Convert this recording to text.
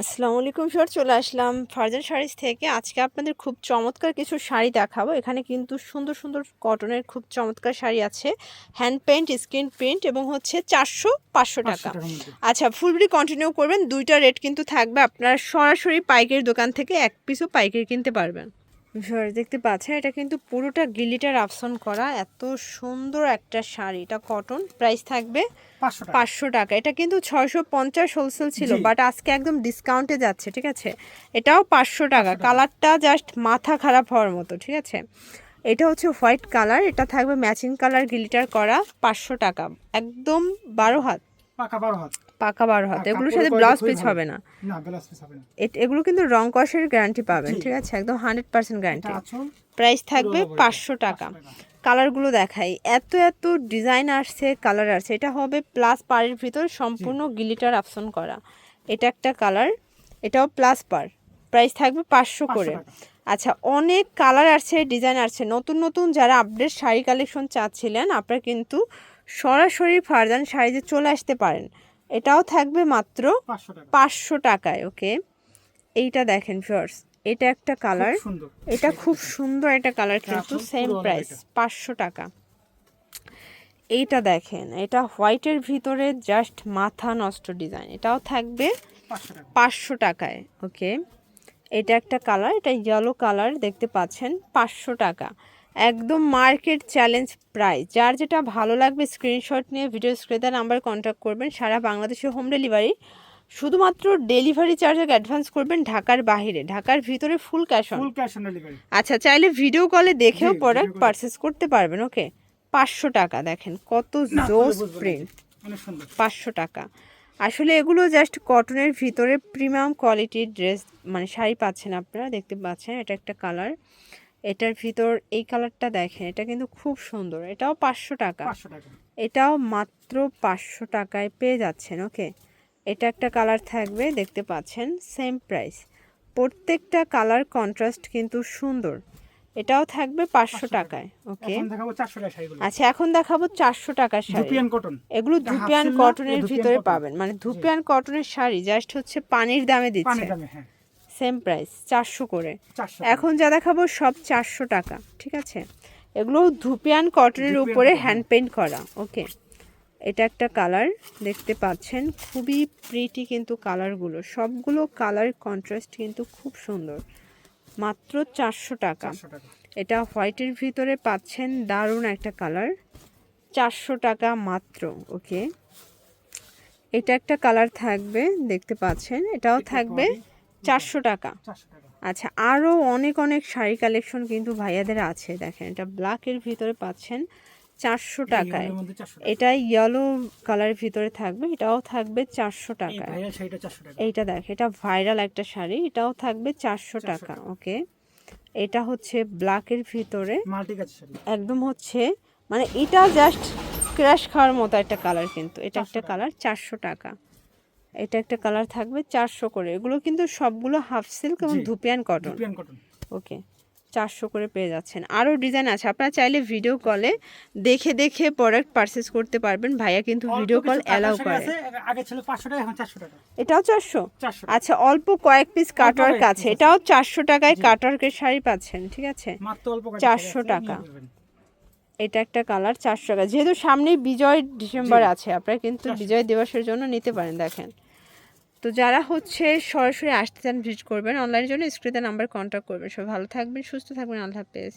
আসসালামু আলাইকুম সর চলে আসলাম ফারজান শাড়িজ থেকে। আজকে আপনাদের খুব চমৎকার কিছু শাড়ি দেখাবো। এখানে কিন্তু সুন্দর সুন্দর কটনের খুব চমৎকার শাড়ি আছে। হ্যান্ড পেন্ট স্ক্রিন প্রিন্ট এবং হচ্ছে চারশো পাঁচশো টাকা। আচ্ছা ফুলবি কন্টিনিউ করবেন। দুইটা রেট কিন্তু থাকবে। আপনারা সরাসরি পাইকারি দোকান থেকে এক পিসও পাইকারি কিনতে পারবেন। ভিউয়ার্স দেখতে পাচ্ছেন এটা কিন্তু পুরোটা গিলিটার আপসন করা এত সুন্দর একটা শাড়ি। এটা কটন প্রাইস থাকবে পাঁচশো টাকা। এটা কিন্তু ছয়শো পঞ্চাশ হোলসেল ছিল বাট আজকে একদম ডিসকাউন্টে যাচ্ছে ঠিক আছে? এটাও পাঁচশো টাকা। কালারটা জাস্ট মাথা খারাপ হওয়ার মতো ঠিক আছে? এটা হচ্ছে হোয়াইট কালার এটা থাকবে ম্যাচিং কালার গিলিটার করা পাঁচশো টাকা। একদম বারো হাত। পাকা বারো হাত। পাকা বারো হাত এগুলোর সাথে ব্লাউজ পিস হবে না। এগুলো কিন্তু রং কষের গ্যারান্টি পাবেন ঠিক আছে? একদম হান্ড্রেড পার্সেন্ট গ্যারান্টি প্রাইস থাকবে পাঁচশো টাকা। কালারগুলো দেখাই। এত এত ডিজাইন আসছে কালার আসছে। এটা হবে প্লাস পাড়ের ভিতর সম্পূর্ণ গিলিটার আপসন করা। এটা একটা কালার এটাও প্লাস পার প্রাইস থাকবে পাঁচশো করে। আচ্ছা অনেক কালার আসছে ডিজাইন আসছে। নতুন নতুন যারা আপডেট শাড়ি কালেকশন চাচ্ছিলেন আপনারা কিন্তু সরাসরি ফারজান শাড়িতে চলে আসতে পারেন। এটাও থাকবে মাত্র পাঁচশো টাকায় ওকে? এইটা দেখেন ফার্স এটা একটা কালার এটা খুব সুন্দর একটা কালার কিন্তু সেম প্রাইস পাঁচশো টাকা। এইটা দেখেন এটা হোয়াইটের ভিতরে জাস্ট মাথা নষ্ট ডিজাইন এটাও থাকবে পাঁচশো টাকায় ওকে? এটা একটা কালার এটা ইয়েলো কালার দেখতে পাচ্ছেন পাঁচশো টাকা। একদম মার্কেট চ্যালেঞ্জ প্রাইস যার যেটা ভালো লাগবে স্ক্রিনশট নিয়ে ভিডিও স্ক্রিনে নাম্বার কন্ট্যাক্ট করবেন। সারা বাংলাদেশে হোম ডেলিভারি শুধুমাত্র ডেলিভারি চার্জ অ্যাডভান্স করবেন ঢাকার বাইরে ঢাকার ভিতরে full cash on full cash on delivery আচ্ছা চাইলে ভিডিও কলে দেখেও প্রোডাক্ট পারচেস করতে পারবেন ওকে পাঁচশো টাকা দেখেন কত জোস প্রিন্ট পাঁচশো টাকা। আসলে এগুলো জাস্ট কটনের ভিতরে প্রিমিয়াম কোয়ালিটির ড্রেস মানে শাড়ি পাচ্ছেন আপনারা দেখতে পাচ্ছেন এটা একটা কালার এটার ভিতর এই কালারটা দেখেন এটা কিন্তু খুব সুন্দর এটাও পাঁচশো টাকা। এটাও মাত্র পাঁচশো টাকায় পেয়ে যাচ্ছেন ওকে? এটা একটা কালার থাকবে দেখতে পাচ্ছেন সেম প্রাইস প্রত্যেকটা কালার কন্ট্রাস্ট কিন্তু সুন্দর। এটাও থাকবে পাঁচশো টাকায় ওকে? আচ্ছা এখন দেখাবো চারশো টাকার শাড়ি। এগুলো ধুপিয়ান কটনের ভিতরে পাবেন মানে ধুপিয়ান কটনের শাড়ি জাস্ট হচ্ছে পানির দামে দিচ্ছে। হ্যাঁ। সেম প্রাইস চারশো করে। এখন যা দেখাবো সব চারশো টাকা ঠিক আছে? এগুলো ধুপিয়ান কটনের উপরে হ্যান্ড পেন্ট করা ওকে এটা একটা কালার দেখতে পাচ্ছেন? খুবই প্রিটি কিন্তু কালারগুলো সবগুলো কালার কন্ট্রাস্ট কিন্তু খুব সুন্দর। মাত্র চারশো টাকা। এটা হোয়াইটের ভিতরে পাচ্ছেন দারুণ একটা কালার চারশো টাকা মাত্র ওকে এটা একটা কালার থাকবে দেখতে পাচ্ছেন? এটাও থাকবে চারশো টাকা। আচ্ছা আরও অনেক অনেক শাড়ি কালেকশন কিন্তু ভাইয়াদের আছে দেখেন। এটা ব্ল্যাকের ভিতরে পাচ্ছেন চারশো টাকায়। এটা ইয়েলো কালারের ভিতরে থাকবে এটাও থাকবে চারশো টাকা। এইটা দেখ এটা ভাইরাল একটা শাড়ি এটাও থাকবে চারশো টাকা। ওকে এটা হচ্ছে ব্ল্যাকের ভিতরে। একদম হচ্ছে মানে এটা জাস্ট ক্র্যাশ খাওয়ার মতো একটা কালার কিন্তু এটা একটা কালার চারশো টাকা। এটা একটা কালার থাকবে চারশো করে। এগুলো কিন্তু সবগুলো হাফ সিল্ক এবং ধুপিয়ান কটন কটন ওকে চারশো করে পেয়ে যাচ্ছেন। আরও ডিজাইন আছে আপনারা চাইলে ভিডিও কলে দেখে দেখে প্রোডাক্ট পারচেস করতে পারবেন। ভাইয়া কিন্তু ভিডিও কল অ্যালাউ করে। আগে ছিল পাঁচশো টাকা এখন চারশো টাকা। এটাও চারশো? চারশো। আচ্ছা অল্প কয়েক পিস কাটওয়ার্ক আছে। এটাও চারশো টাকায় কাটওয়ার্কের শাড়ি পাচ্ছেন ঠিক আছে? মাত্র অল্প কয়েকটা 400 শাড়ি আছে, টাকা। এটা একটা কালার চারশো টাকা। যেহেতু সামনেই বিজয় ডিসেম্বর আছে আপনারা কিন্তু বিজয় দিবসের জন্য নিতে পারেন দেখেন। তো যারা হচ্ছে সরাসরি আসতে চান ভিজিট করবেন। অনলাইনের জন্য স্ক্রিনে নাম্বার কন্ট্যাক্ট করবেন। সব ভালো থাকবেন, সুস্থ থাকবেন। আল্লাহ হাফেজ।